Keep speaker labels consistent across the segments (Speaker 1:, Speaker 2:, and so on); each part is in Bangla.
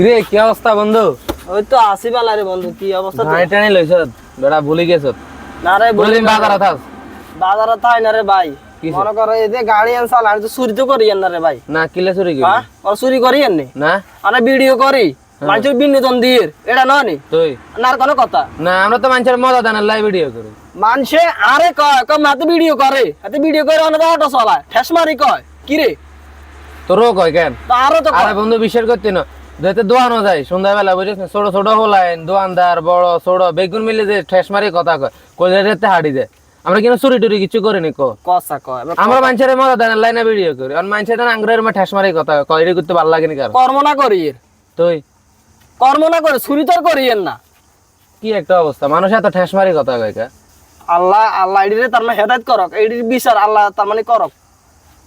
Speaker 1: কিরে কি অবস্থা বন্ধু?
Speaker 2: ওই তো আসি বালা রে বন্ধু কি অবস্থা তোর?
Speaker 1: টানি লইছ বেড়া ভুলি গেছ।
Speaker 2: না রে বলি
Speaker 1: বাজার থাস
Speaker 2: বাজারে তাই না রে ভাই? মনে করো এই যে গাড়ি আমি তো চুরি তো করি না রে ভাই।
Speaker 1: না কিলে চুরি কি
Speaker 2: হ্যাঁ? আর চুরি করি নি?
Speaker 1: না?
Speaker 2: আরে ভিডিও করি। মানুষের বিনোদন দিয়ে এটা নয় নি?
Speaker 1: তুই?
Speaker 2: না আর কোনো কথা?
Speaker 1: না আমরা তো মানুষের মজা দেন লাইভ ভিডিও করি।
Speaker 2: মানুষে আরে কয় কয় হাতে ভিডিও করে। হাতে ভিডিও করে অনেক অটো চলায়। ঠেস মারি কয়। কি রে?
Speaker 1: তোরও কয় কেন?
Speaker 2: তো আরও তো
Speaker 1: আরে বন্ধু বিশ্বাস করতে না। যেতে দোয়ানো যায় সন্ধ্যাবেলা বুঝিস না ছোট ছোট হলাইন দোয়ানদার বড় ছোট বেগুন মিলে যে ঠেস মারি কথা কয় কই যেতে হাঁটি যায়। আমরা কিন্তু চুরি টুরি কিছু করিনি কো।
Speaker 2: কসা কয়?
Speaker 1: আমরা মানুষের মজা দেন লাইনে ভিডিও করি। আর মানুষের দেন আঙ্গুরের মা ঠেস মারি কথা কয় এটি করতে ভালো লাগেনি কার?
Speaker 2: কর্ম না করি
Speaker 1: তুই?
Speaker 2: কর্ম না করে চুরি তো আর করি এর না।
Speaker 1: কি একটা অবস্থা? মানুষ এত ঠেস মারি কথা কয় কা?
Speaker 2: আল্লাহ আল্লাহ এডিরে তার মানে হেদায়ত করক এডির বিচার আল্লাহ তার মানে করক।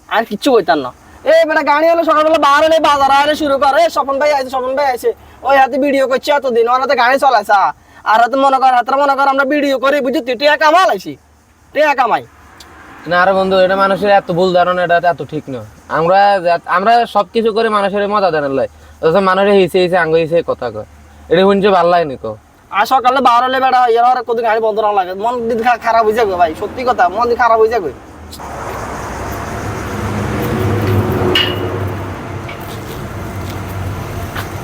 Speaker 2: আর কিচ্ছু কইতাম না। এই বেটা গাড়ি হলো সকালবেলা বার হলে বাজার আরে শুরু করে। স্বপন ভাই আইছে স্বপন ভাই আইছে। ওই হাতে ভিডিও করছে এতদিন ওর হাতে গাড়ি চলাইছে। আর হাতে মনে কর হাতে মনে কর আমরা ভিডিও করি বুঝি তুই টিয়া কামাল আইছি। টিয়া কামাই।
Speaker 1: না আরে বন্ধু এটা মানুষের এত ভুল ধারণা এটা এত ঠিক নয় আমরা আমরা সবকিছু করে মানুষের মজা দেন লাই মানুষের হিসে হিসে আঙ্গ হিসে কথা কয়। এটা শুনছে ভালো লাগেনি কো
Speaker 2: আর সকালে বার হলে বেটা ইয়ার কত গাড়ি বন্ধ না লাগে। মন খা- খারাপ হয়ে যাবে ভাই সত্যি কথা মন দিন খারাপ হয়ে যাবে।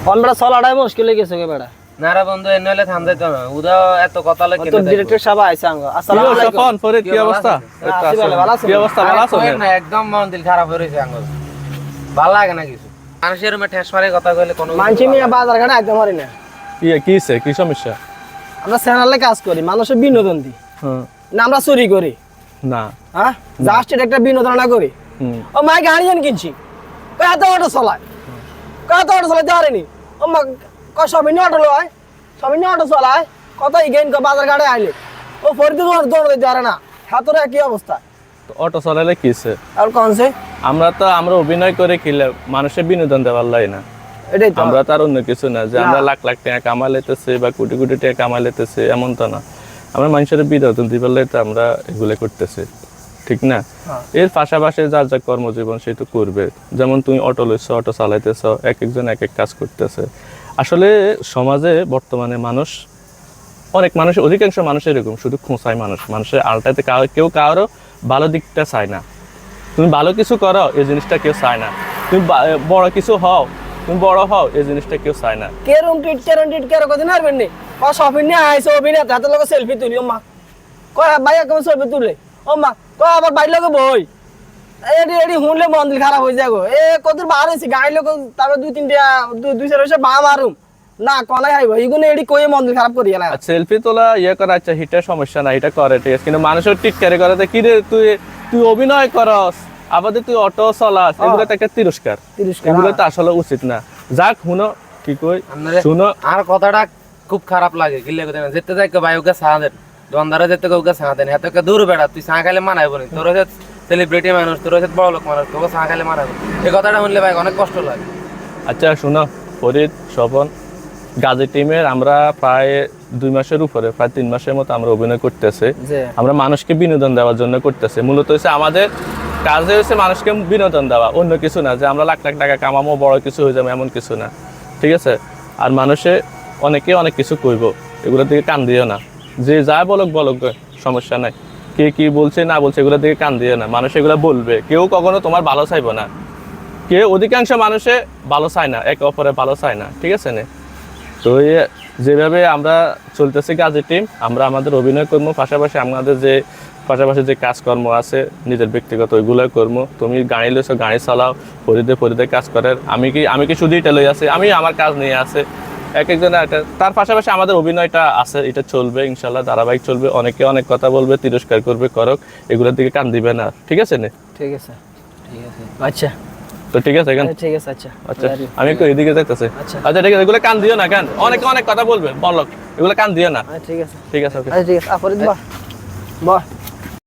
Speaker 2: ফোন বেটা চলাটাই মুশকিল হয়ে গেছে গে বেটা
Speaker 1: না বন্ধু এনে হলে থাম যাইতো না। উদা এত কথা লাগে
Speaker 2: তো ডিরেক্টর সাহেব আইছে আঙ্গ। আসসালামু আলাইকুম।
Speaker 3: ফোন ফরিদ কি অবস্থা? কি অবস্থা? ভালো আছো।
Speaker 1: না একদম মন দিল খারাপ হয়ে আঙ্গ। ভালো লাগে না কিছু। মানুষের রুমে ঠেস মারে কথা কইলে কোনো
Speaker 2: মানছি মিয়া বাজার ঘাটে একদম পারি না।
Speaker 3: কি কি হইছে? কি সমস্যা?
Speaker 2: আমরা চ্যানেলে কাজ করি মানুষের বিনোদন
Speaker 3: হ্যাঁ,
Speaker 2: না আমরা চুরি করি।
Speaker 3: না।
Speaker 2: হ্যাঁ? জাস্ট এটা একটা বিনোদন না করি ও মাই গাড়ি জান কিনছি। কয় এত অটো চলায়? কয় এত অটো চলায়? জানেনি? ও মা কয় সবিন অটো লয়? সবিন অটো চলায় কত ইগেন বাজার ঘাটে আইলে? ও ফরিদ দৌড় দিতে পারে না। হাতরে একই অবস্থা।
Speaker 3: অটো চালালে কি হইছে?
Speaker 2: আর কনসে
Speaker 3: আমরা তো আমরা অভিনয় করে খেলে মানুষের বিনোদন দেওয়ার লাই না।
Speaker 2: এটাই তো।
Speaker 3: আমরা তার অন্য কিছু না যে আমরা লাখ লাখ টাকা কামা লেতেছে বা কোটি কোটি টাকা কামা লেতেছে এমন তো না। আমরা মানুষের বিনোদন দিবার লাই তো আমরা এগুলো করতেছি। ঠিক না?
Speaker 2: হ্যাঁ।
Speaker 3: এর পাশাপাশি যার যা কর্মজীবন সে তো করবে। যেমন তুমি অটো লইছ অটো চালাইতেছ এক একজন এক এক কাজ করতেছে। আসলে সমাজে বর্তমানে মানুষ অনেক মানুষ অধিকাংশ মানুষ এরকম শুধু খোঁচায় মানুষ। মানুষের আলটাতে কাউ- কারও ভালো দিকটা চায় না। তুমি ভালো কিছু করো এই জিনিসটা কেউ চায় না। তুমি বড় কিছু হও তুমি বড় হও এই জিনিসটা কেউ চায় না।
Speaker 2: কেরম টিট কেরম টিট কেরম কদিন হারবেন নি? কয় শপিং নিয়ে আইসে অভিনেতা লোক সেলফি তুলি ও মা। কয় ভাইয়া কেমন সেলফি তুলে? ও মা বাইর লোক বই। এডি এডি হুনলে মন্দির খারাপ হয়ে যাগো এ কত বার হয়েছে গাড়ি লোক তারপর দুই তিনটা দুই বা মারুম। না আইব। এইগুলো এডি কয়ে মন্দির খারাপ করি না।
Speaker 3: সেলফি তোলা ইয়ে করা আচ্ছা হিটার সমস্যা না এটা করে ঠিক আছে। কিন্তু মানুষের টিটকারি করে তো কি রে তুই তুই অভিনয় করস। আবার তুই অটো চলাস এগুলো তো একটা তিরস্কার।
Speaker 2: তিরস্কার,
Speaker 3: এগুলো তো আসলে উচিত না। যাক শুনো কি কই শুনো।
Speaker 1: আর কথাটা খুব খারাপ লাগে কিলে কথা যেতে যাই ওকে চা দেন। দোকানদারে যেতে ওকে চা দেন এত দূর বেড়া তুই চা খাইলে মানাইব নি। তোর হচ্ছে সেলিব্রিটি মানুষ তোর হচ্ছে বড় লোক মানুষ তোকে চা খাইলে মানাইব এই কথাটা শুনলে ভাই অনেক কষ্ট লাগে।
Speaker 3: আচ্ছা শুনো ফরিদ স্বপন গাজী টিমের আমরা প্রায় দুই মাসের উপরে প্রায় তিন মাসের মতো আমরা অভিনয় করতেছি। আমরা মানুষকে বিনোদন দেওয়ার জন্য করতেছি। মূলত হচ্ছে আমাদের কাজে হচ্ছে মানুষকে বিনোদন দেওয়া অন্য কিছু না যে আমরা লাখ লাখ টাকা কামাবো বড় কিছু হয়ে যাবে এমন কিছু না। ঠিক আছে? আর মানুষে অনেকে অনেক কিছু কইব এগুলোর দিকে কান দিও না। যে যা বলক বলক সমস্যা নাই। কে কি বলছে, না বলছে, এগুলোর দিকে কান দিয়ে না। মানুষ এগুলো বলবে। কেউ কখনো তোমার ভালো চাইব না। কেউ অধিকাংশ মানুষে ভালো চায় না, একে অপরে ভালো চায় না, ঠিক আছে না? তো যেভাবে আমরা চলতেছি কাজের টিম আমরা আমাদের অভিনয় কর্ম, পাশাপাশি আমাদের যে, পাশাপাশি যে কাজকর্ম আছে, নিজের ব্যক্তিগত ওইগুলো কর্ম, তুমি গাড়ি লইছো, গাড়ি চালাও পরিদে পরিদে কাজ করার। আমি কি আমি কি শুধু এটা লই আছি? আমি আমার কাজ নিয়ে আছে। এক একজন একটা। তার পাশাপাশি আমাদের অভিনয়টা আছে এটা চলবে ইনশাল্লাহ ধারাবাহিক চলবে। অনেকে অনেক কথা বলবে তিরস্কার করবে করক এগুলোর দিকে কান দিবে না। ঠিক আছে নে?
Speaker 2: ঠিক আছে ঠিক আছে। আচ্ছা।
Speaker 3: তো ঠিক আছে এখান
Speaker 2: ঠিক আছে আচ্ছা।
Speaker 3: আচ্ছা আমি একটু এদিকে যাইতেছি।
Speaker 2: আচ্ছা।
Speaker 3: আচ্ছা ঠিক আছে এগুলো কান দিও না কেন? অনেকে অনেক কথা বলবে বলক। এগুলো কান দিও না।
Speaker 2: আচ্ছা, ঠিক আছে।
Speaker 3: ঠিক আছে ওকে।
Speaker 2: আচ্ছা ঠিক আছে আপরে বাহ বাহ।